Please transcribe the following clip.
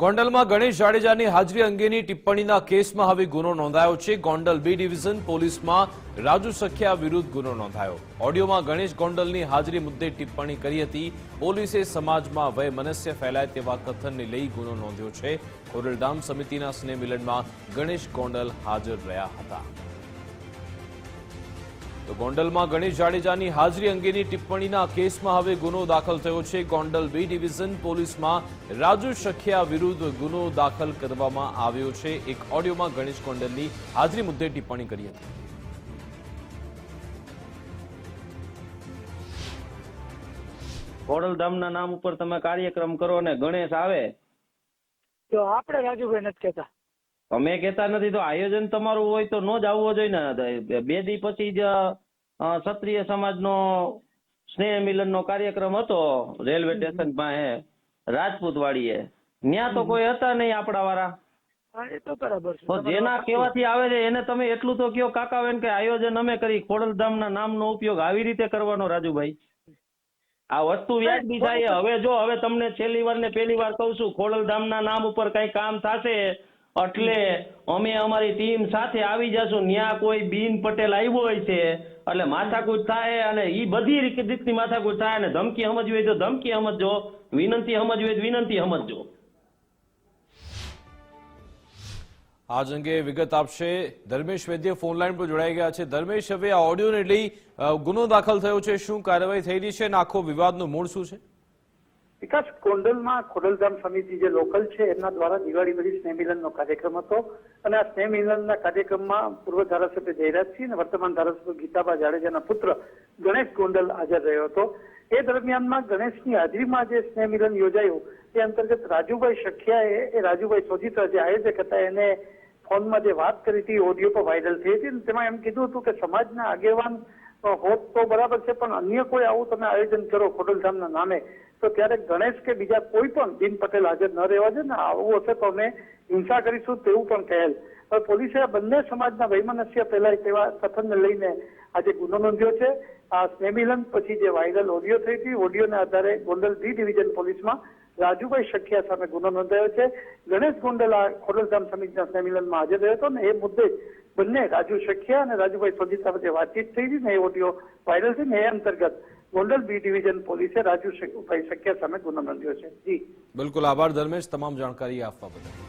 ગોંડલમાં ગણેશ જાડેજાની હાજરી અંગેની ટિપ્પણીના કેસમાં હવે ગુનો નોંધાયો છે. ગોંડલ બી ડિવિઝન પોલીસમાં રાજુ સખિયા વિરુદ્ધ ગુનો નોંધાયો. ઓડિયોમાં ગણેશ ગોંડલની હાજરી મુદ્દે ટિપ્પણી કરી હતી. પોલીસે સમાજમાં વયમનસ્ય ફેલાય તેવા કથનને લઈ ગુનો નોંધ્યો છે. ખોરલધામ સમિતિના સ્નેહ મિલનમાં ગણેશ ગોંડલ હાજર રહ્યા હતા. તો ગોંડલમાં ગણેશ જાડેજાની હાજરી અંગેની ટિપ્પણીના કેસમાં હવે ગુનો દાખલ થયો છે. ગોંડલ બી ડિવિઝન પોલીસમાં રાજુ શખિયા વિરુદ્ધ ગુનો દાખલ કરવામાં આવ્યો છે. એક ઓડિયોમાં ગણેશ ગોંડલની હાજરી મુદ્દે ટિપ્પણી કરી હતી. ખોડલધામના નામ ઉપર તમે કાર્યક્રમ કરો ને ગણેશ આવે. તો આપણે રાજુભાઈ નથી કહેતા. અમે કહેતા નથી તો આયોજન તમારું હોય તો ન જ આવવો જોઈએ ને. બે દી પછી જ ક્ષત્રિય સમાજનો સ્નેહ મિલનનો કાર્યક્રમ હતો રેલવે સ્ટેશન પાસે રાજપૂત વાડીએ ત્યાં તો કોઈ હતા નહીં આપણા વાળા. જેના કેવાથી આવે છે એને તમે એટલું તો કયો કાકાબેન કે આયોજન અમે કરી ખોડલધામના નામનો ઉપયોગ આવી રીતે કરવાનો રાજુભાઈ. આ વસ્તુ વ્યાજબી થાય હવે જો હવે તમને છેલ્લી વાર ને પહેલી વાર કહું છું ખોડલધામના નામ ઉપર કઈ કામ થશે એટલે અમે અમારી ટીમ સાથે આવી જશું. ન્યા કોઈ બીન પટેલ આવ્યો હોય છે, એટલે માથાકૂટ થાય અને એ બધી રીતે રીતની માથાકૂટ થાય અને ધમકી સમજવી હોય તો ધમકી સમજજો, વિનંતી સમજવી તો વિનંતી સમજજો. આજ અંગે વિગત આપશે ધર્મેશ વૈદ્ય ફોનલાઈન પર જોડાઈ ગયા છે. ધર્મેશ, હવે આ ઓડિયોને લઈ ગુનો દાખલ થયો છે. શું કાર્યવાહી થઈ રહી છે અને આખો વિવાદનું મૂળ શું છે? વિકાસ કોંડલમાં ખોડલધામ સમિતિ જે લોકલ છે, એમના દ્વારા દિવાળી પછી સ્નેહ મિલનનો કાર્યક્રમ હતો. અને આ સ્નેહ મિલનના કાર્યક્રમમાં પૂર્વ ધારાસભ્ય જયરાજસિંહ અને વર્તમાન ધારાસભ્ય ગીતાબા જાડેજાના પુત્ર ગણેશ ગોંડલ હાજર રહ્યો હતો. એ દરમિયાનમાં ગણેશની હાજરીમાં જે સ્નેહ મિલન યોજાયું એ અંતર્ગત રાજુભાઈ શખિયાએ એ રાજુભાઈ સોજીતા જે આયોજક હતા, એને ફોનમાં જે વાત કરી હતી ઓડિયો પર વાયરલ થઈ હતી. તેમાં એમ કીધું હતું કે સમાજના આગેવાન હોત તો બરાબર છે, પણ અન્ય કોઈ આવું તમે આયોજન કરો ખોડલધામના નામે તો ત્યારે ગણેશ કે બીજા કોઈ પણ બિન પટેલ હાજર ન રહેવા જોઈએ ને આવું હશે તો અમે હિંસા કરીશું તેવું પણ કહેલ. હવે પોલીસે આ બંને સમાજના વૈમનસ્ય પહેલા તેવા કથનને લઈને આજે ગુનો નોંધ્યો છે. આ સ્નેમિલન પછી જે વાયરલ ઓડિયો થઈ હતી ઓડિયોના આધારે ગોંડલ બી ડિવિઝન પોલીસમાં રાજુભાઈ શખિયા સામે ગુનો નોંધાયો છે. ગણેશ ગોંડલ આ ખોડલધામ સમિતિના સંમેલનમાં હાજર રહ્યો હતો ને એ મુદ્દે બંને રાજુ શખિયા અને રાજુભાઈ સોજીતા સાથે વાતચીત થઈ હતી ને એ ઓડિયો વાયરલ થઈ ને એ અંતર્ગત ગોંડલ બી ડિવિઝન પોલીસે રાજુભાઈ શક્ય સામે ગુનો નોંધ્યો છે. જી. બિલકુલ આભાર ધર્મેશ, તમામ જાણકારી આપવા બદલ.